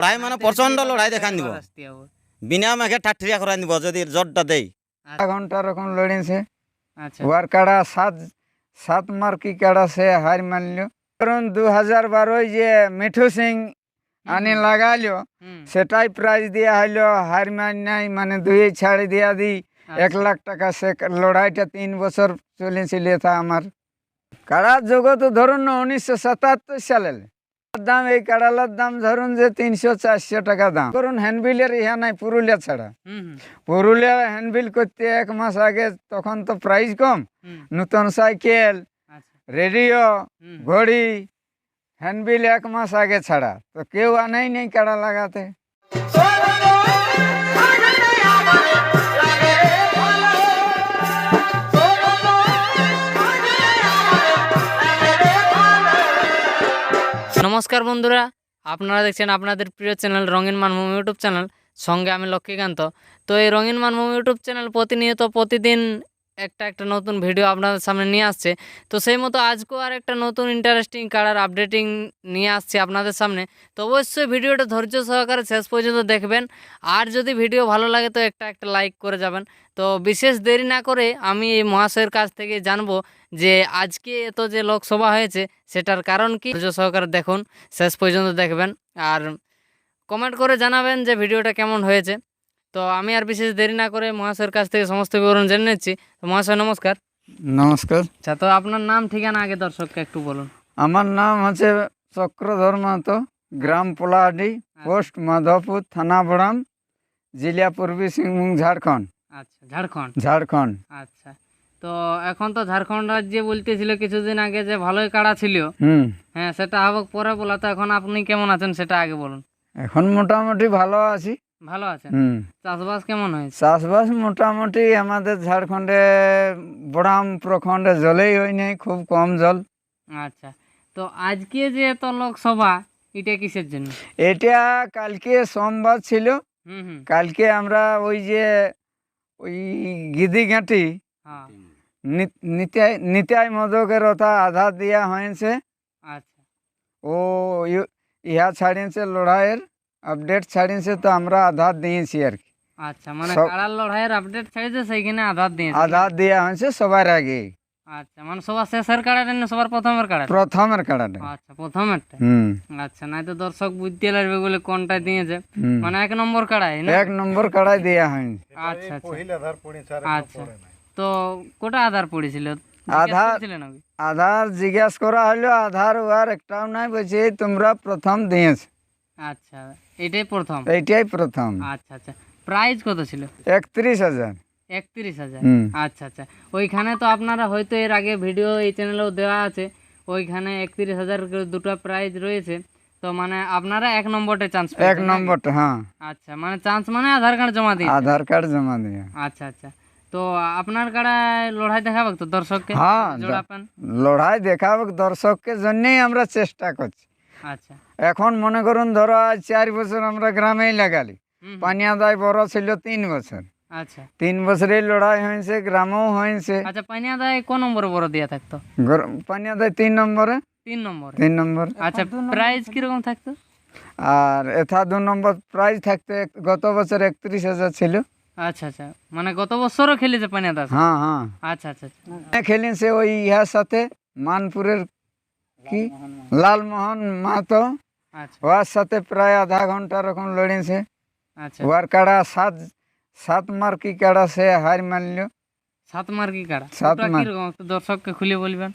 লড়াই মানে প্রচণ্ড লড়াই দেখান দিব। বিনা মেঘে ঠাট্টিয়া করাই দিব যদি জটটা দেই। আধা ঘণ্টা রকম লড়েছে। আচ্ছা। ওয়ার কাড়া সাত সাত মার্কি কাড়া সে হার মানলো। কারণ দু হাজার বারোয় যে মিঠু সিং আনি লাগাইলো সেটাই প্রাইজ দেওয়া হইল হার মান নাই মানে দুই ছাড়ি দিয়া দি এক আচ্ছা, লাখ টাকা সে লড়াইটা তিন বছর চলেছিল এটা আমার। কাড়ার জগৎ ধরুন না উনিশশো সাতাত্তর সালে দাম এই কাড়ালার দাম ধরুন যে তিনশো চারশো টাকা দাম। ধরুন হ্যান্ডবিলের ইহা নাই পুরুলিয়া ছাড়া। হুম, হুম, পুরুলিয়া হ্যান্ডবিল করতে এক মাস আগে তখন তো প্রাইস কম। হুম, নতুন সাইকেল আচ্ছা, রেডিও হুম, ঘড়ি হ্যান্ডবিল এক মাস আগে ছাড়া। তো কেউ আনেই নেই কাড়া লাগাতে। নমস্কার বন্ধুরা, আপনারা দেখছেন আপনাদের প্রিয় চ্যানেল রঙিন মানভূম ইউটিউব চ্যানেল। সঙ্গে আমি লক্ষ্মীকান্ত। তো এই রঙিন মানভূম ইউটিউব চ্যানেল প্রতিনিয়ত প্রতিদিন একটা একটা নতুন ভিডিও আপনাদের সামনে নিয়ে আসছে। তো সেই মতো আজকেও আর একটা নতুন ইন্টারেস্টিং কালার আপডেটিং নিয়ে আসছে আপনাদের সামনে। তো অবশ্যই ভিডিওটা ধৈর্য সহকারে শেষ পর্যন্ত দেখবেন। আর যদি ভিডিও ভালো লাগে তো একটা একটা লাইক করে যাবেন। তো বিশেষ দেরি না করে আমি এই মহাশয়ের কাছ থেকে জানব যে আজকে এত যে লোকসভা হয়েছে, সেটার কারণ কি? ধৈর্য সহকারে দেখুন, শেষ পর্যন্ত দেখবেন। আর কমেন্ট করে জানাবেন যে ভিডিওটা কেমন হয়েছে। তো আমি আর বিশেষ দেরি না করে মহাশয়ের কাছ থেকে সমস্ত বিবরণ জেনে নিচ্ছি। তো মহাশয় নমস্কার। নমস্কার। আচ্ছা তো আপনার নাম ঠিকানা আগে দর্শককে একটু বলুন। আমার নাম হচ্ছে চক্রধর মাহাতো গ্রাম পোলাহাটি পোস্ট মাধবপুর থানা বড়াম জেলা পূর্বী সিংভূম ঝাড়খণ্ড। আচ্ছা ঝাড়খণ্ড। ঝাড়খণ্ড। আচ্ছা তো এখন তো ঝাড়খণ্ড রাজ্যে বলতেছিল কিছুদিন আগে যে ভালোই কাড়া ছিল। হুম। হ্যাঁ সেটা আবক পরে বলা তো এখন আপনি কেমন আছেন সেটা আগে বলুন। এখন মোটামুটি ভালো আছি। ভালো আছেন? চাষবাস কেমন হয়েছে? চাষবাস মোটামুটি আমাদের ঝাড়খণ্ডে বড়াম প্রখণ্ডে জলেই হয় নাই খুব কম জল। আচ্ছা তো আজকে যে এত লোকসভা এটা কিসের জন্য? এটা কালকে সোমবার ছিল। হুম কালকে আমরা ওই যে ওই গিদি ঘাঁটি হ্যাঁ। নি- নিতাই নিতাই মদকের ওথা আধার দেওয়া হয়েছে। আচ্ছা। ও ইহা ছাড়িয়েছে লড়াইয়ের। আপডেট ছাড়িয়েছে তো আমরা আধার দিয়েছি আর কি। আচ্ছা মানে সব- কাড়ার লড়াইয়ের আপডেট ছাড়িয়েছে সেইখানে আধার দিয়েছে। আধার দেওয়া হয়েছে সবার আগে। আচ্ছা মানে সবার শেষের কাড়াটা না সবার প্রথমের কাড়াটা? প্রথমের কাড়াটা। আচ্ছা প্রথমেরটা? হুম। আচ্ছা নাই তো দর্শক বুঝতে লাগবে বলে কোনটা দিয়েছে। হুম। মানে এক নম্বর কাড়াই না? এক নম্বর কাড়াই দেওয়া হয়নি। আচ্ছা আচ্ছা। আচ্ছা। তো কোটা আধার পড়েছিল? আধার- ছিল নাকি? আধার জিজ্ঞাসা করা হলো আধার ওয়ার একটাও নাই বলছে "এই তোমরা প্রথম দিয়েছ। আচ্ছা। এটাই প্রথম? এইটাই প্রথম। আচ্ছা আচ্ছা। প্রাইস কত ছিল? একত্রিশ হাজার। একত্রিশ হাজার? আচ্ছা আচ্ছা। ওইখানে তো আপনারা হয়তো এর আগে ভিডিও এই চ্যানেলেও দেওয়া আছে। ওইখানে একত্রিশ হাজার করে দুটো প্রাইজ রয়েছে। তো মানে আপনারা এক নম্বরটা চান্স এক নম্বরটা হ্যাঁ। আচ্ছা মানে চান্স মানে আধার কার্ড জমা দিই আধার কার্ড জমা দিয়ে। আচ্ছা আচ্ছা। তো আপনার কাড়ায় লড়াই দেখাবে তো দর্শককে? হ্যাঁ, লড়াই দেখাবো দর্শককে জন্যই আমরা চেষ্টা করছি। আচ্ছা। এখন মনে করুন ধরো আজ চার বছর আমরা গ্রামেই লাগালি। হুম, পানিয়াদায় বড় ছিল তিন বছর। আচ্ছা। তিন বছরেই লড়াই হয়েছে গ্রামেও হয়েছে। আচ্ছা পানিয়া দায় কোন নম্বরে বড় দিয়া থাকতো? তিন নম্বরে। তিন নম্বরে? তিন নম্বর। আচ্ছা প্রাইস কীরকম থাকতো? আর এথা দু নম্বর প্রাইজ থাকতে এক- গত বছর একত্রিশ হাজার ছিল। আচ্ছা আচ্ছা। মানে গত বছরও খেলেছে পানিয়া দাস হ্যাঁ হ্যাঁ। আচ্ছা আচ্ছা আচ্ছা। খেলেন ওই ইহার সাথে মানপুরের কি? লালমোহন মাহাতো। আচ্ছা। ওর সাথে প্রায় আধা ঘণ্টা রকম লড়েছে। আচ্ছা। ওর কাড়া সাত সাত মার্কি কাড়া সে হার মানল সাত মার্কি কাড়া? সাত মার্ক। দর্শককে খুলে বলবেন।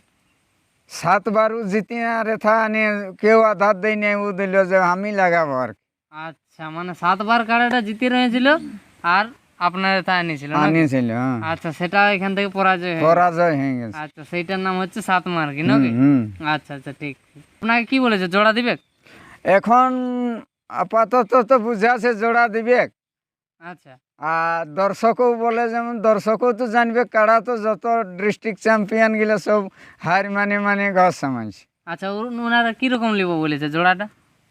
সাতবার ও জিতে আর এথা আনে কেউ আধার দেয় নাই ও দিল যে আমি লাগাবো আর আচ্ছা মানে সাতবার কাড়াটা জিতে রয়েছিল। আর আপনার তা হ্যাঁ। আচ্ছা সেটা এখান থেকে পরাজয় হয়ে পরাজয় হয়ে গেছে। আচ্ছা সেইটার নাম হচ্ছে সাত মার্কি নাকি? আচ্ছা আচ্ছা ঠিক। আপনাকে কি বলেছে জোড়া দিবে? এখন আপাতত তো বুঝাছে জোড়া দিবে। আচ্ছা। আর দর্শকও বলে যেমন দর্শকও তো জানবে কারা তো যত ডিস্ট্রিক্ট চ্যাম্পিয়ন গিলা সব হার মানে মানে ঘর সামাইছে। আচ্ছা ওনারা কীরকম নিব বলেছে জোড়াটা?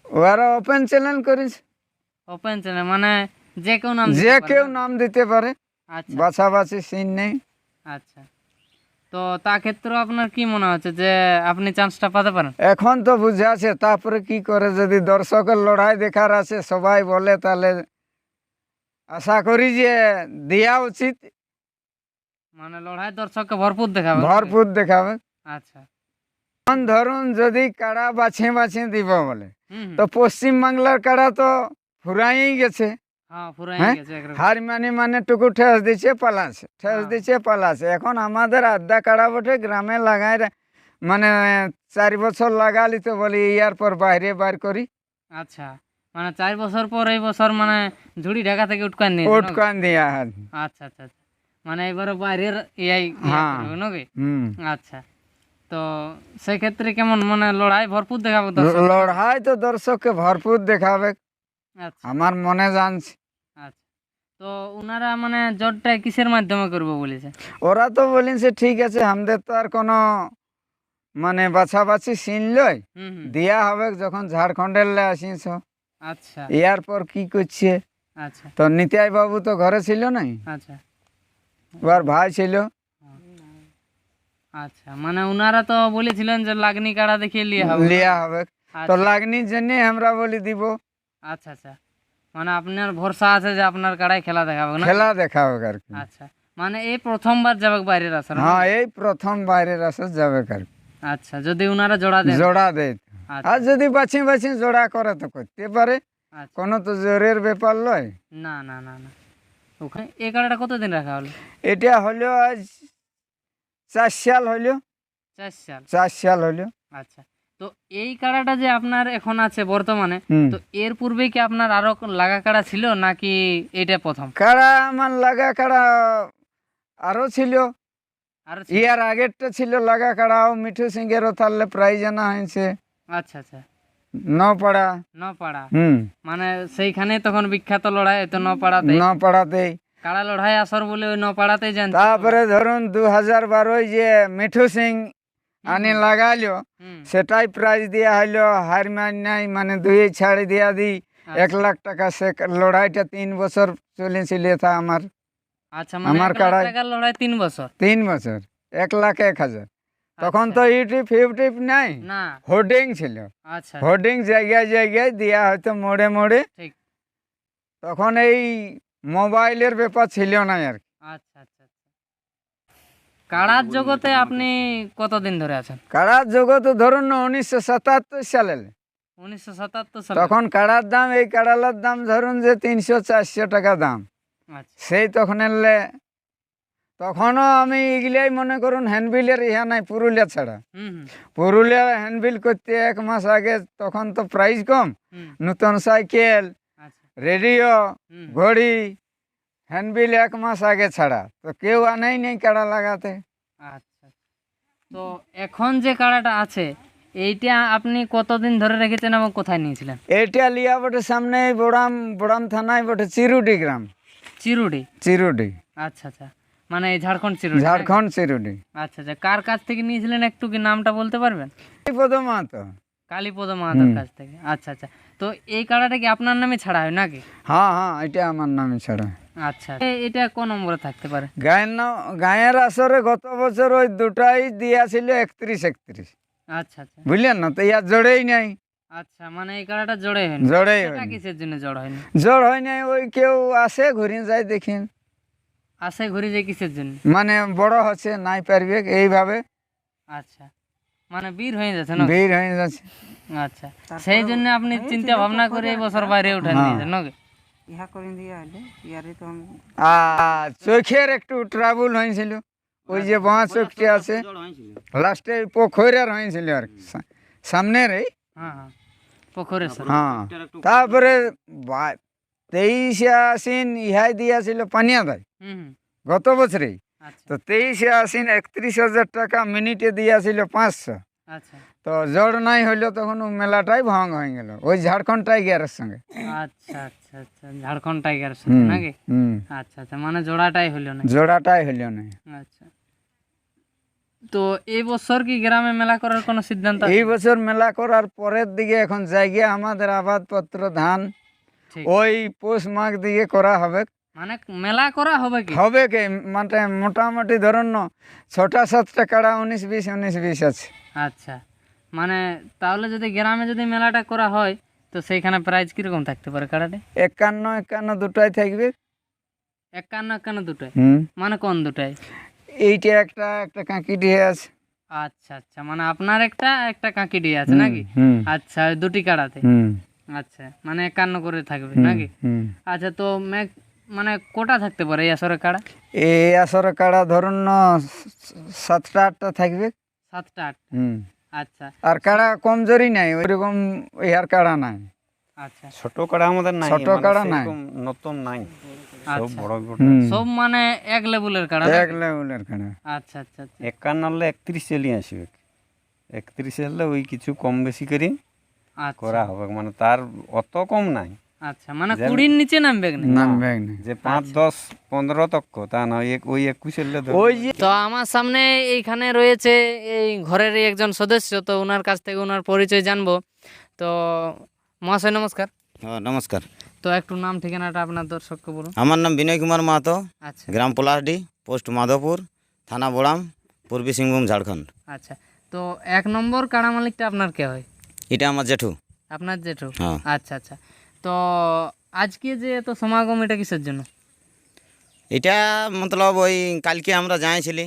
ওরা ওপেন চ্যালেঞ্জ করেছে। ওপেন চ্যানেল মানে যে কেউ নাম দিতে যে পারে কেউ নাম দিতে পারে। আচ্ছা। বাছাবাছি সিন নেই। আচ্ছা। তো তা ক্ষেত্রেও আপনার কি মনে হচ্ছে যে আপনি চান্সটা পেতে পারেন? এখন তো বুঝাছে তারপরে কি করে যদি দর্শকের লড়াই দেখার আছে সবাই বলে তাহলে আশা করি যে দেওয়া উচিত। মানে লড়াই দর্শককে ভরপুর দেখাবে। ভরপুর দেখাবে। আচ্ছা। ধরুন যদি কাড়া বাছে বাছে দিব বলে। তো পশ্চিম বাংলার কাড়া তো ফুরাই গেছে। হার মানে মানে টুকু ঠেস দিচ্ছে পালাছে ঠেস হ্যাঁ। দিচ্ছে পালাছে এখন আমাদের আড্ডা কাড়া বটে গ্রামে লাগাই মানে চার বছর লাগালি তো বলি ইয়ার পর বাইরে বার করি। আচ্ছা মানে চার বছর পর এই বছর মানে ঝুড়ি ঢাকা থেকে উঠকান দিয়ে উটকান দিয়া আচ্ছা আচ্ছা আচ্ছা। মানে এবারে বাইরের ইয়াই হ্যাঁ। নাকি? আচ্ছা তো সেই ক্ষেত্রে কেমন মানে লড়াই ভরপুর দেখাবে লড়াই তো দর্শককে ভরপুর দেখাবে। আমার মনে জানছে। আচ্ছা। তো ওনারা মানে জটটা কিসের মাধ্যমে করব বলেছে? ওরা তো বলিছে ঠিক আছে আমাদের তো আর কোনো মানে বাছাবাছি সিন লই। দিয়া হবে যখন ঝাড়খণ্ডের লে আসিস আচ্ছা। ইয়ার পর কি করছে? আচ্ছা। তো নিতাই বাবু তো ঘরে ছিল নাই? আচ্ছা। ওর ভাই ছিল। আচ্ছা মানে ওনারা তো বলেছিলেন যে লাগনি কাড়া দেখিয়ে লিয়ে হবে। লিয়া হবে। তো আচ্ছা। লাগনির জন্য আমরা বলি দিব। আচ্ছা আচ্ছা। মানে আপনার ভরসা আছে যে আপনার কাড়াই খেলা দেখাবে না? খেলা দেখাবে আর কি। আচ্ছা। মানে এই প্রথমবার যাবে বাইরের আসার হ্যাঁ এই প্রথম বাইরের আসে যাবে আর আচ্ছা যদি ওনারা জোড়া দেন? জোড়া দেয়। আচ্ছা। আর যদি বাছি বাছি জোড়া করে তো করতে পারে। আচ্ছা। কোনো তো জোরের ব্যাপার নয়। না না না না। ওখানে এই কাড়াটা কতদিন রাখা হলো? এটা হলো আজ চার সাল হলো। চার সাল। চার সাল হলো। আচ্ছা। তো এই কাড়াটা যে আপনার এখন আছে বর্তমানে তো এর পূর্বে কি আপনার আরও লাগা কাড়া ছিল নাকি এটা প্রথম? কাড়া আমার লাগা কাড়া আরও ছিল। আর ইয়ার আগেরটা ছিল লাগা কাড়াও মিঠু সিংহেরও তাহলে প্রাইজ আনা হয়েছে। আচ্ছা আচ্ছা। নপাড়া। নপাড়া। হুম। মানে সেইখানে তখন বিখ্যাত লড়াই তো নপাড়াতে নপাড়াতেই। কাড়া লড়াই আসর বলে ওই নপাড়াতেই জান তারপরে ধরুন দু হাজার বারোয় যে মিঠু সিং আনি লাগাইলো সেটাই প্রাইজ দেওয়া হইল হার মান নাই মানে দুই ছাড়ি দিয়া দি এক আচ্ছা। লাখ টাকা সে লড়াইটা তিন বছর চলেছিল তা আমার আচ্ছা মানে আমার কাড়াই- লড়াই তিন বছর? তিন বছর এক লাখ এক হাজার। তখন আচ্ছা। তো ইউটিউব ফিউটিউব নাই হোর্ডিং ছিল। আচ্ছা। হোর্ডিং জায়গায় জায়গায় দেওয়া হয়তো মোড়ে মোড়ে তখন এই মোবাইলের ব্যাপার ছিল না আর কি। আচ্ছা আচ্ছা আচ্ছা। কাড়ার জগতে আপনি কতদিন ধরে আছেন? কাড়ার জগৎ ধরুন উনিশশো সাতাত্তর সালে উনিশশো সাতাত্তর সালে তখন কাড়ার দাম এই কাড়ালার দাম ধরুন যে তিনশো চারশো টাকা দাম। আচ্ছা। সেই তখন এলে তখনও আমি এগুলাই মনে করুন হ্যান্ডবিলের ইহা নাই পুরুলিয়া ছাড়া। পুরুলিয়া হ্যান্ডবিল করতে এক মাস আগে তখন তো প্রাইস কম। নতুন সাইকেল আচ্ছা। রেডিও ঘড়ি হ্যান্ডবিল এক মাস আগে ছাড়া। তো কেউ আনেই নেই কাড়া লাগাতে। আচ্ছা। তো এখন যে কাড়াটা আছে এইটা আপনি কতদিন ধরে রেখেছেন এবং কোথায় নিয়েছিলেন? এটা লিয়া বটে সামনে বড়াম বড়াম থানায় বটে চিরুডি গ্রাম। চিরুডি? চিরুডি। আচ্ছা আচ্ছা। মানে এই ঝাড়খণ্ড চিরুডি? ঝাড়খণ্ড চিরুডি। আচ্ছা আচ্ছা। কার কাছ থেকে নিয়েছিলেন একটু কি নামটা বলতে পারবেন? পদমা তো কালীপদ মাহাতোর কাছ থেকে। আচ্ছা আচ্ছা। তো এই কাড়াটা কি আপনার নামে ছাড়া হয় নাকি? হ্যাঁ হ্যাঁ এটা আমার নামে ছাড়া আচ্ছা এটা কোন নম্বরে থাকতে পারে? গায়ের নাম গায়ের আসরে গত বছর ওই দুটাই দিয়াছিল একত্রিশ একত্রিশ। আচ্ছা আচ্ছা। বুঝলেন না? তো ইয়ার জোরেই নাই। আচ্ছা মানে এই কাড়াটা জোড়ে হয়নি। জোরেই হয়নি। কিসের জন্য জড় হয়নি? জোর হয় নাই ওই কেউ আসে ঘুরে যায় দেখেন। আসে ঘুরে যায় কিসের জন্য? মানে বড় হচ্ছে নাই পারবে এইভাবে। আচ্ছা মানে বীর হয়ে যাচ্ছে না? ভিড় হয়ে যাচ্ছে। আচ্ছা সেই জন্য আপনি চিন্তা ভাবনা করে এই বছর বাইরে আর চোখের একটু ট্রাবল হয়েছিল ওই যে বাঁ চোখটি আছে লাস্টে পোখরের হয়েছিল আর সামনের এই। হ্যাঁ হ্যাঁ হ্যাঁ তারপরে তেইশে আসিন ইহাই দিয়াছিল পানিয়া হুম গত বছরেই। আচ্ছা। তো তেইশে আসিন একত্রিশ হাজার টাকা মিনিটে দিয়াছিল পাঁচশো। আচ্ছা। তো জড় নাই হইল তখন মেলাটাই ভঙ্গ হয়ে গেল। ওই ঝাড়খণ্ড টাইগারের সঙ্গে। আচ্ছা আচ্ছা আচ্ছা। ঝাড়খণ্ড হুম, নাকি? আচ্ছা আচ্ছা। মানে জোড়াটাই হলো না জোড়াটাই হইল না। আচ্ছা। তো এই বছর কি গ্রামে মেলা করার কোনো সিদ্ধান্ত? এই বছর মেলা করার পরের দিকে এখন জায়গা আমাদের আবাদপত্র ধান। ওই পৌষ মাঘ দিকে করা হবে। মানে মেলা করা হবে কি? হবে কি? মানে মোটামুটি ধরুন ছটা সাতটা কাড়া উনিশ বিশ উনিশ বিশ আছে। আচ্ছা। মানে তাহলে যদি গ্রামে যদি মেলাটা করা হয় তো সেইখানে প্রাইস কীরকম থাকতে পারে কাড়াতে একান্ন একান্ন দুটাই থাকবে। একান্ন একান্ন দুটোয় হুম। মানে কোন দুটায় এইটা একটা একটা কাঁকি দিয়ে আছে। আচ্ছা আচ্ছা মানে আপনার একটা একটা কাঁকি কাঁকিডি আছে নাকি? আচ্ছা দুটি কাড়াতে? আচ্ছা মানে একান্ন করে থাকবে নাকি? আচ্ছা তো ম্যাক মানে কোটা থাকতে পারে এই আসরে কাড়া? এই আসরে কাড়া ধরুন সাতটা আটটা থাকবে। সাতটা আট হুম। আচ্ছা। আর কাড়া কমজোরি নাই ওইরকম ইয়ার কাড়া নাই। আচ্ছা। ছোট কাড়া আমাদের নাই ছোট কাড়া নাই। নতুন নাই। আচ্ছা। বড় হুম। সব মানে এক লেভেলের কাড়া এক লেভেলের কাড়া। আচ্ছা আচ্ছা এক একান্ন হলে একত্রিশ চলি আসবে। একত্রিশ হলে ওই কিছু কম বেশি করে আচ্ছা। করা হবে মানে তার অত কম নাই। আচ্ছা মানে কুড়ির নিচে নামবে না। নামবে না। যে পাঁচ দশ পনেরো তক্ক তা না এক- ওই একুশ ওই তো আমার সামনে এইখানে রয়েছে এই ঘরের একজন সদস্য তো ওনার কাছ থেকে ওনার পরিচয় জানব। তো মহাশয় নমস্কার। হ্যাঁ নমস্কার। তো একটু নাম ঠিকানাটা আপনার দর্শককে বলুন। আমার নাম বিনয় কুমার মাহাতো আচ্ছা। গ্রাম পলাশডি পোস্ট মাধবপুর থানা বোড়াম পূর্বী সিংভূম ঝাড়খণ্ড। আচ্ছা তো এক নম্বর কাড়া মালিকটা আপনার কে হয়? এটা আমার জেঠু। আপনার জেঠু? হ্যাঁ। আচ্ছা আচ্ছা। তো আজকে যে এত সমাগম এটা কিসের জন্য? এটা মতলব ওই কালকে আমরা যাইছিলি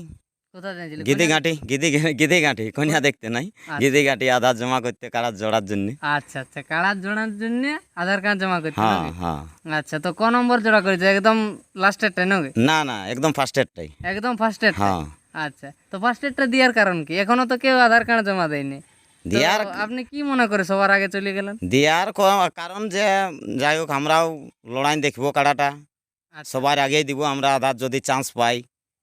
গিদি ঘাটি গিদি গিদি ঘাটি কনিয়া দেখতে নাই? গিদি ঘাটি আধার জমা করতে কারাত জোড়ার জন্য। আচ্ছা আচ্ছা জোড়ার জন্য আধার কার্ড জমা করতে হ্যাঁ হ্যাঁ। আচ্ছা তো ক নম্বর জোড়া করেছে? একদম লাস্টের টাই নাকি? না না একদম একদম হ্যাঁ। আচ্ছা তো দেওয়ার কারণ কি? এখনও তো কেউ আধার কার্ড জমা দেয়নি। তো দেওয়ার আপনি কি মনে করে সবার আগে চলে গেলেন? দেওয়ার ক- কারণ যে যাই হোক আমরাও লড়াই দেখব কাড়াটা। আচ্ছা। সবার আগেই দিব আমরা আধার যদি চান্স পাই।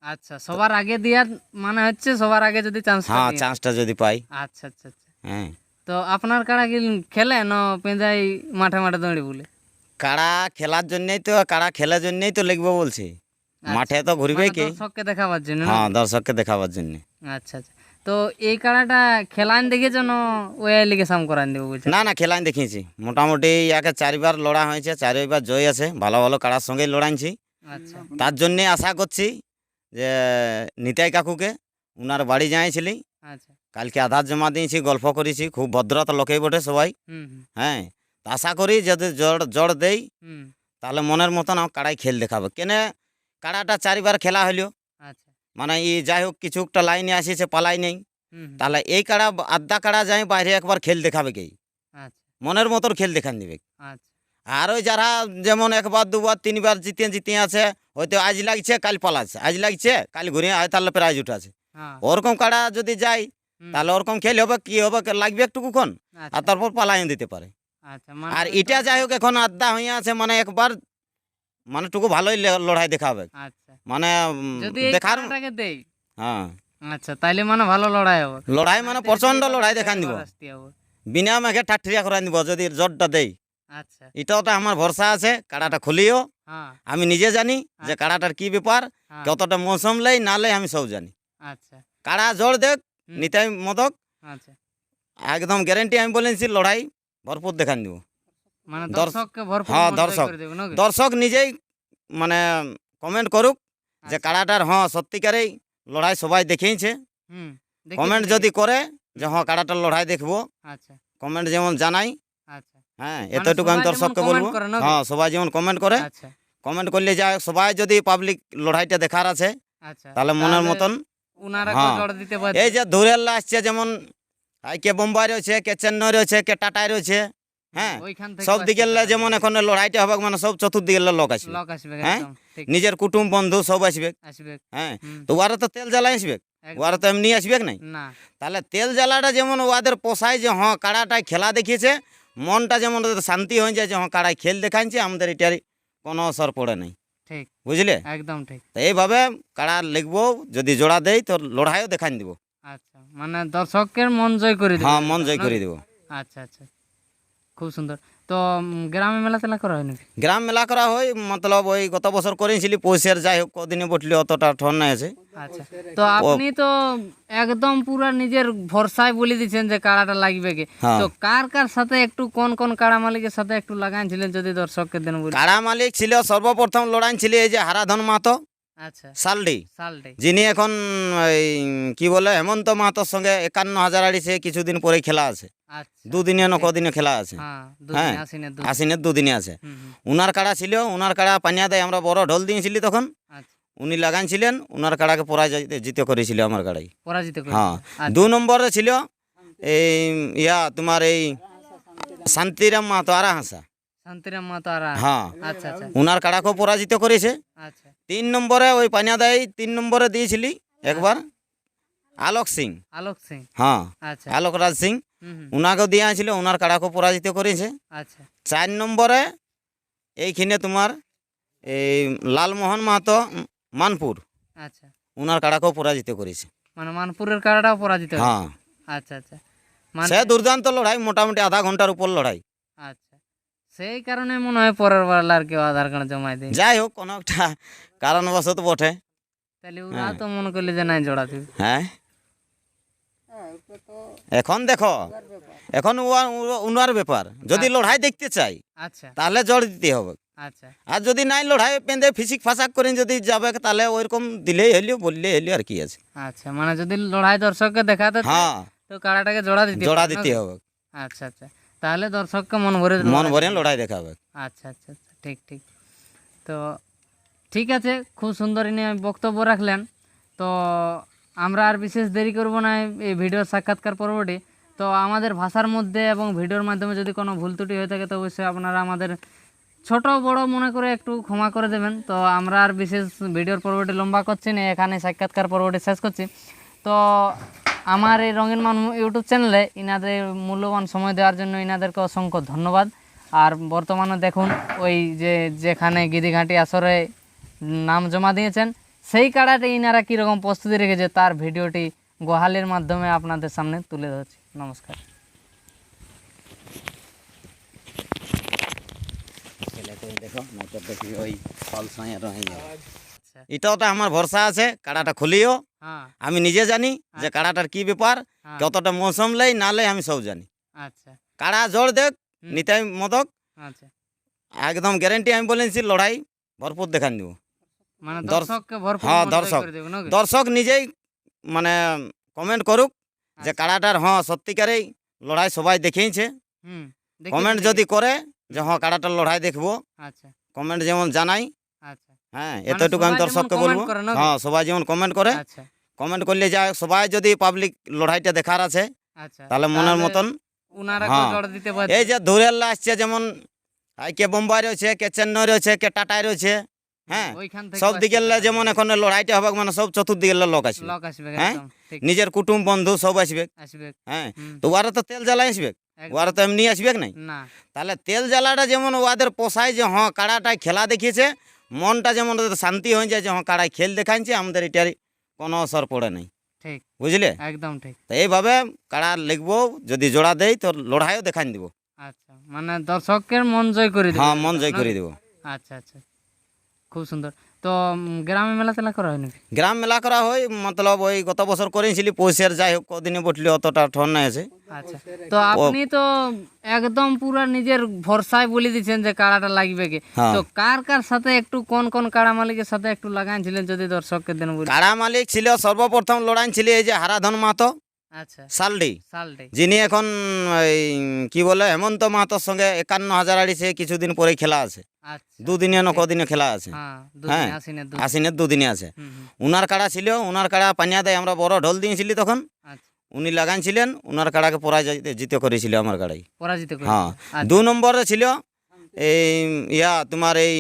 আচ্ছা সবার আগে দেওয়ার মানে হচ্ছে সবার আগে যদি চান্স হ্যাঁ চান্সটা যদি পাই। আচ্ছা আচ্ছা আচ্ছা। হ্যাঁ। তো আপনার কাড়া কি খেলে না পেঁজাই মাঠে মাঠে দৌড়ি বলে? কাড়া খেলার জন্যই তো কাড়া খেলার জন্যই তো লিখব বলছি। মাঠে তো ঘুরবে মানে কি? দর্শককে দেখাবার জন্য না? হ্যাঁ দর্শককে দেখাবার জন্য। আচ্ছা আচ্ছা। তো এই কাড়াটা খেলান দেখেছ ওই লিগে সাম করান দেবো বলছে। না না খেলাই দেখিয়েছি। মোটামুটি ইয়াকে চারিবার লড়া হয়েছে চারিবার জয় আছে ভালো ভালো কাড়ার সঙ্গেই লড়াইছি। আচ্ছা। তার জন্যে আশা করছি যে নিতাই কাকুকে উনার বাড়ি যাইছিলি আচ্ছা। কালকে আধার জমা দিয়েছি গল্প করেছি খুব ভদ্রতা লোকেই বটে সবাই। হ্যাঁ আশা করি যদি জড় জড় দেই তাহলে মনের মতন আমার কাড়াই খেল দেখাবে। কেনে কাড়াটা চারিবার খেলা হইল মানে ই যাই হোক কিছু একটা লাইনে আসিছে পালাই নেই। তাহলে এই কাড়া আধা কাড়া যাই বাইরে একবার খেল দেখাবে কি? আচ্ছা। মনের মতন খেল দেখান দিবে। আচ্ছা। আর ওই যারা যেমন একবার দুবার তিনবার জিতে জিতে আছে হয়তো আজ লাগছে কাল পালাচ্ছে আজ লাগছে কাল ঘুরে আয় তাহলে প্রাইজ উঠাছে। হ্যাঁ। ওরকম কাড়া যদি যাই তাহলে ওরকম খেল হবে কি হবে লাগবে একটুকুক্ষণ আর আচ্ছা। তারপর পালাইন দিতে পারে। মানে আর এটা যাই হোক এখন আড্ডা হয়ে আছে মানে একবার মানে টুকু ভালোই লড়াই দেখাবে। আচ্ছা। মানে দেখার দেই? হ্যাঁ। আচ্ছা তাইলে মানে ভালো লড়াই হবে। লড়াই মানে প্রচণ্ড লড়াই দেখান দিব। বিনা মেঘে ঠাট্টিয়া করাই দিব যদি জটটা দেই। আচ্ছা। এটাও তো আমার ভরসা আছে কাড়াটা খুলিও। হ্যাঁ। আমি নিজে জানি যে আচ্ছা। কাড়াটার কি ব্যাপার হ্যাঁ, কতটা মৌসুম লেই না লাই আমি সব জানি। আচ্ছা। কাড়া জোর দেখ নিতাই মদক। আচ্ছা। একদম গ্যারেন্টি আমি বলেছি লড়াই ভরপুর দেখান দিব। মানে দর্শককে ভরপুর হ্যাঁ, দর্শক। দর্শক নিজেই মানে কমেন্ট করুক যে আচ্ছা, কাড়াটার হ্যাঁ সত্যিকারেই লড়াই সবাই দেখেইছে কমেন্ট যদি করে যে হ্যাঁ কাড়াটার লড়াই দেখব। আচ্ছা। কমেন্ট যেমন জানাই। আচ্ছা। হ্যাঁ মানে এতটুকু আমি দর্শককে বলব। হ্যাঁ সবাই যেমন কমেন্ট করে আচ্ছা। কমেন্ট করলে যা সবাই যদি পাবলিক লড়াইটা দেখার আছে আচ্ছা। তাহলে মনের মতন হ্যাঁ। এই যে ধুরেল্লা আসছে যেমন কে বোম্বাই রয়েছে কে চেন্নাই রয়েছে কে টাটায় রয়েছে হ্যাঁ সব দিকে আসছে যেমন এখন লড়াইটা হবে মানে সব চতুর্দিকে লোক আসবে। আসবে হ্যাঁ? নিজের কুটুম বন্ধু সব আসবে। হ্যাঁ তো ওরা তো তেল জ্বালাই আসবে? ওরা তো এমনি আসবে নাই? না। তাহলে তেল জ্বালাটা যেমন ওদের পোষায় যে হ্যাঁ কাড়াটায় খেলা দেখিয়েছে মনটা যেমন শান্তি হয়ে যায় যে হ্যাঁ কাড়ায় খেল দেখাইছে আমাদের এটার কোনো অসর পড়ে নাই। ঠিক। বুঝলে? একদম ঠিক। এইভাবে কাড়া লিখব যদি জোড়া দেই তো লড়াইও দেখান দিব। আচ্ছা মানে দর্শকের মন জয় করে দেবে। হ্যাঁ মন জয় করে দিব। আচ্ছা আচ্ছা। খুব সুন্দর। তো গ্রামে মেলা তেলা করা হয় নাকি? গ্রাম মেলা করা হয় মতলব ওই গত বছর করেছিলি পৌষের যাই হোক কদিনে বটলি অতটা ঠন নাই আছে। আচ্ছা। তো আপনি তো একদম পুরা নিজের ভরসায় বলে দিচ্ছেন যে কাড়াটা লাগবে কি। হ্যাঁ। তো কার কার সাথে একটু কোন কোন কাড়া মালিকের সাথে একটু লাগাইছিলেন যদি দর্শককে দেন বলি। কাড়া মালিক ছিল সর্বপ্রথম লড়াই ছিল এই যে হারাধন আচ্ছা সালডি। যিনি এখন কি বলে হেমন্ত মাহাতোর সঙ্গে একান্ন হাজার আড়িছে কিছুদিন পরে খেলা আছে। আচ্ছা দুদিনে না কদিনে খেলা আছে। হ্যাঁ হ্যাঁ। দুদিন আশ্বিনের আছে। উনার কাড়া ছিল উনার কাড়া পানিয়া দেয় আমরা বড় ঢোল দিয়েছিলি তখন। আচ্ছা। উনি লাগাইছিলেন উনার কাড়াকে পরাজয় জিতে করেছিল আমার কাড়াই। হ্যাঁ আচ্ছা। দু নম্বরে ছিল এই ইয়া তোমার এই শান্তিরাম মাহাতো আরা হাসা হ্যাঁ উনার কাড়াকেও পরাজিত করেছে তিন নম্বরে ওই পানিয়াদাই তিন নম্বরে দিয়েছিলি একবার আলোক সিং আলোক সিং হ্যাঁ আচ্ছা আলোক রাজ সিং হুম, উনাকেও দিয়েছিল উনার কাড়াকেও পরাজিত করেছে চার নম্বরে এইখানে তোমার এই লালমোহন মাহাতো মানপুর আচ্ছা উনার কাড়াকেও পরাজিত করেছে মানে মানপুরের কাড়াটাও পরাজিত হ্যাঁ আচ্ছা আচ্ছা। মানে সে দুর্দান্ত লড়াই মোটামুটি আধা ঘণ্টার উপর লড়াই। আচ্ছা। সেই কারণে মনে হয় পরের বার আর কেউ আধার কার্ড জমাই দেয় যাই হোক কোনো একটা কারণবশত বটে। তাহলে ওরা তো মনে করলে যে নাই জোড়া দিবে। হ্যাঁ। এখন দেখো এখন উনার ব্যাপার। যদি লড়াই দেখতে চাই আচ্ছা। তাহলে জড় দিতে হবে। আচ্ছা। আর যদি নাই লড়াই পেঁদে ফিসিক ফাসাক করে যদি যাবে তাহলে ওইরকম দিলেই হইল বললে হইল আর কি আছে। আচ্ছা মানে যদি লড়াই দর্শককে দেখাতে হ্যাঁ। তো কাড়াটাকে জোড়া দিতে জোড়া দিতে হবে। আচ্ছা আচ্ছা। তাহলে দর্শককে মন ভরে মন ভরে লড়াই দেখাবে। আচ্ছা আচ্ছা আচ্ছা ঠিক ঠিক। তো ঠিক আছে খুব সুন্দর ইনি বক্তব্য রাখলেন। তো আমরা আর বিশেষ দেরি করব না এই ভিডিওর সাক্ষাৎকার পর্বটি। তো আমাদের ভাষার মধ্যে এবং ভিডিওর মাধ্যমে যদি কোনো ভুল ত্রুটি হয়ে থাকে তো অবশ্যই আপনারা আমাদের ছোট বড় মনে করে একটু ক্ষমা করে দেবেন। তো আমরা আর বিশেষ ভিডিওর পর্বটি লম্বা করছি না এখানে সাক্ষাৎকার পর্বটি শেষ করছি। তো আমার এই রঙিন মান ইউটিউব চ্যানেলে ইনাদের মূল্যবান সময় দেওয়ার জন্য ইনাদেরকে অসংখ্য ধন্যবাদ। আর বর্তমানে দেখুন, ওই যে যেখানে গিদিঘাটি আসরে নাম জমা দিয়েছেন, সেই কাড়াটি ইনারা কীরকম প্রস্তুতি রেখেছে তার ভিডিওটি গোহালির মাধ্যমে আপনাদের সামনে তুলে ধরছি। নমস্কার। দেখো ওই ফল আচ্ছা এটাও তো আমার ভরসা আছে কাড়াটা খুলিও। হ্যাঁ। আমি নিজে জানি যে কাড়াটার কি ব্যাপার হ্যাঁ। কতটা মৌসুম লেই না লেই আমি সব জানি। আচ্ছা। কাড়া জোর দেখ নিতাই মদক। আচ্ছা। একদম গ্যারেন্টি আমি বলেছি লড়াই ভরপুর দেখান দিব। মানে দর্শককে ভরপুর হ্যাঁ, দর্শক। দর্শক নিজেই মানে কমেন্ট করুক যে আচ্ছা। কাড়াটার হ্যাঁ সত্যিকারেই লড়াই সবাই দেখেইছে হুম দেখি কমেন্ট যদি করে যে হ্যাঁ কাড়াটার লড়াই দেখব। আচ্ছা। কমেন্ট যেমন জানাই আচ্ছা হ্যাঁ মানে এতটুকু আমি দর্শককে বলব। হ্যাঁ সবাই যেমন কমেন্ট করে আচ্ছা। কমেন্ট করলে যা সবাই যদি পাবলিক লড়াইটা দেখার আছে আচ্ছা তাহলে মনের মতন হ্যাঁ। এই যে ধুরেল্লা আসছে যেমন কে বোম্বাই রয়েছে কে চেন্নাই রয়েছে কে টাটাই রয়েছে হ্যাঁ। সব তারা। যেমন এখন লড়াইটা হবে মানে সব চতুর্দিকের লোক আসবে। হ্যাঁ? নিজের কুটুম বন্ধু সব আসবে। হ্যাঁ? তো ওরা তো তেল জ্বালাই আসবে। ওরা তো এমনি আসবে নাই? না। তাহলে তেল জ্বালাটা যেমন ওদের পোষায় যে হ্যাঁ কাড়াটায় খেলা দেখিয়েছে মনটা যেমন শান্তি হয়ে যায় যে হ্যাঁ কারাই খেল দেখাইছে আমাদের এটার কোনো অসর পড়ে নাই। ঠিক। বুঝলে? একদম ঠিক। তো এইভাবে কারা লিখব যদি জোড়া দেই তো লড়াইও দেখান দিব। আচ্ছা মানে দর্শকের মন জয় করে দিবে। হ্যাঁ মন জয় করে দিব। আচ্ছা আচ্ছা। খুব সুন্দর। তো গ্রামে মেলা তেলা করা হয় নাকি? গ্রাম মেলা করা হয় মতলব ওই গত বছর করেছিলি পৌষের যাই হোক কদিনে বটলি অতটা ঠন নাই আছে। আচ্ছা তো আপনি তো একদম পুরা নিজের ভরসায় বলে দিচ্ছেন যে কাড়াটা লাগবে কি। হ্যাঁ। তো কার কার সাথে একটু কোন কোন কাড়া মালিকের সাথে একটু লাগাইছিলেন যদি দর্শককে দেন বলি কাড়া মালিক ছিল সর্বপ্রথম লড়াই ছিল এই যে হারাধন আচ্ছা সালডি। যিনি এখন কি বলে হেমন্ত মাহাতোর সঙ্গে একান্ন হাজার আড়িছে কিছুদিন পরে খেলা আছে। আচ্ছা। দুদিনে না কদিনে খেলা আছে। হ্যাঁ হ্যাঁ। আশ্বিনের দুদিনে। আছে। উনার কাড়া ছিল উনার কাড়া পানিয়া দেয় আমরা বড় ঢোল দিয়েছিলি তখন। আচ্ছা। উনি লাগাইছিলেন উনার কাড়াকে পরাজয় জিতে করেছিল আমার কাড়াই। হ্যাঁ আচ্ছা। দু নম্বরে ছিল এই ইয়া তোমার এই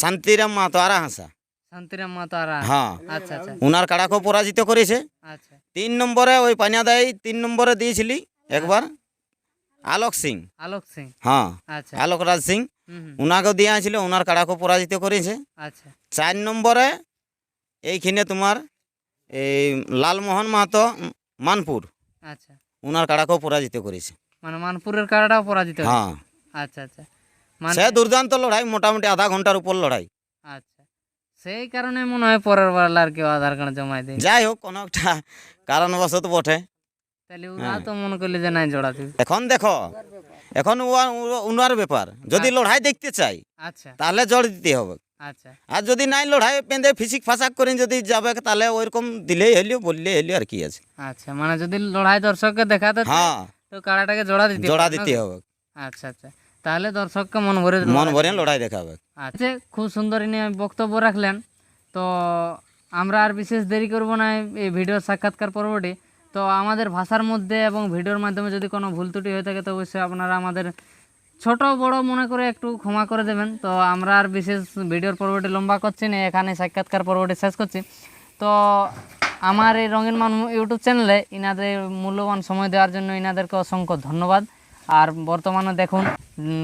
শান্তিরাম মাহাতো আরা হাসা হ্যাঁ। আচ্ছা আচ্ছা উনার কাড়াকেও পরাজিত করেছে। আচ্ছা। তিন নম্বরে ওই পানিয়া তিন নম্বরে দিয়েছিলি একবার। আলোক সিং। আলোক সিং। হ্যাঁ। আচ্ছা। আলোক রাজ সিং দেওয়া ছিল উনার পরাজিত করেছে। আচ্ছা। চার নম্বরে এইখানে তোমার এই লালমোহন মাহাতো মানপুর। আচ্ছা। উনার কাড়াকেও পরাজিত করেছে। মানে মানপুরের কাড়াটাও পরাজিত হ্যাঁ। আচ্ছা আচ্ছা। মানে সে দুর্দান্ত লড়াই মোটামুটি আধা ঘণ্টার উপর লড়াই। আচ্ছা। সেই কারণে মনে হয় পরের বার আর কেউ আধার কার্ড জমাই দেয় যাই হোক কোনো একটা কারণবশত বটে। তাহলে ওরা হ্যাঁ। তো মনে করলে যে নাই জোড়া দিবে এখন দেখো এখন উনার ব্যাপার। যদি লড়াই দেখতে চাই আচ্ছা। তাহলে জড় দিতে হবে। আচ্ছা। আর যদি নাই লড়াই পেঁদে ফিসিক ফাসাক করে যদি যাবে তাহলে ওইরকম দিলেই হইল বললে হইল আর কি আছে। আচ্ছা মানে যদি লড়াই দর্শককে দেখাতে হ্যাঁ। তো কাড়াটাকে জোড়া দিতে জোড়া দিতে? হবে। আচ্ছা আচ্ছা। তাহলে দর্শককে মন ভরে মন ভরে লড়াই দেখাবে। আচ্ছা খুব সুন্দর ইনি বক্তব্য রাখলেন। তো আমরা আর বিশেষ দেরি করব না এই ভিডিওর সাক্ষাৎকার পর্বটি। তো আমাদের ভাষার মধ্যে এবং ভিডিওর মাধ্যমে যদি কোনো ভুল ত্রুটি হয়ে থাকে তো অবশ্যই আপনারা আমাদের ছোট বড় মনে করে একটু ক্ষমা করে দেবেন। তো আমরা আর বিশেষ ভিডিওর পর্বটি লম্বা করছি না এখানে সাক্ষাৎকার পর্বটি শেষ করছি। তো আমার এই রঙিন মান ইউটিউব চ্যানেলে ইনাদের মূল্যবান সময় দেওয়ার জন্য ইনাদেরকে অসংখ্য ধন্যবাদ। আর বর্তমানে দেখুন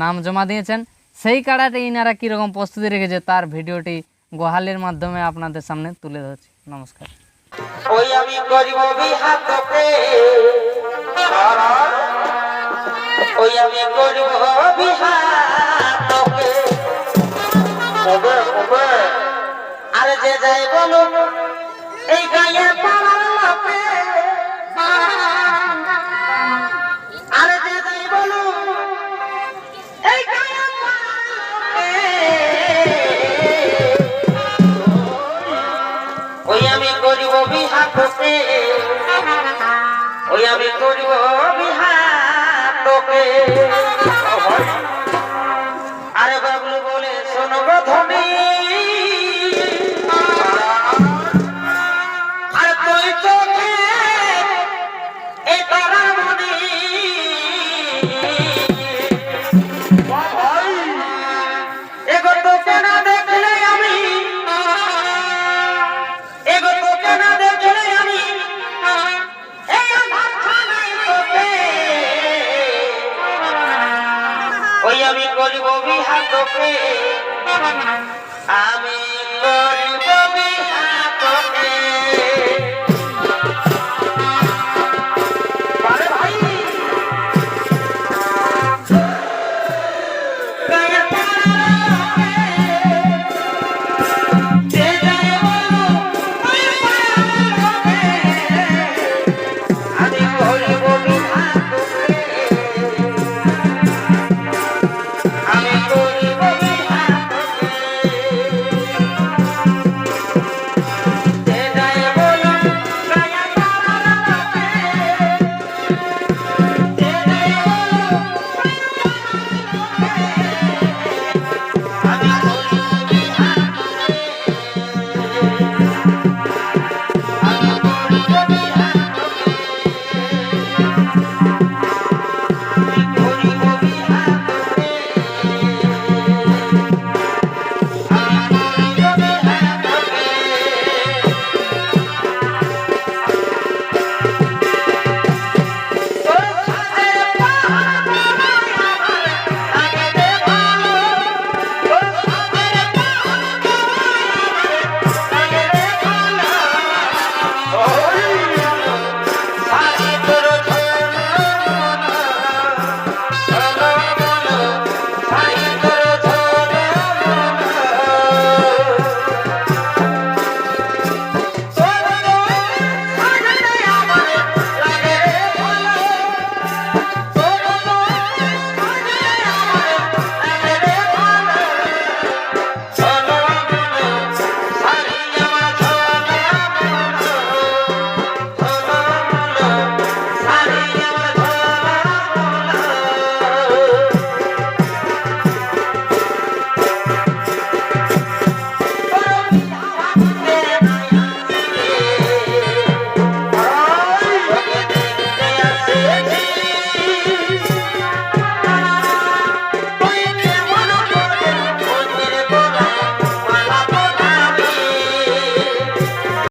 নাম জমা দিয়েছেন। সেই কাড়াতে ইনারা কীরকম প্রস্তুতি রেখেছে তার ভিডিওটি গোহালির মাধ্যমে আপনাদের সামনে তুলে ধরছি। নমস্কার। ওই আমি করিব ওই আমি করিব কবে কবে আরে যে যাই বলুন এই গায়ে পাড়ার ওই আমি করিব বিহাতে ওই আমি করিব বিহাতকে। আরে বাবলু বলে শোনো ধনী।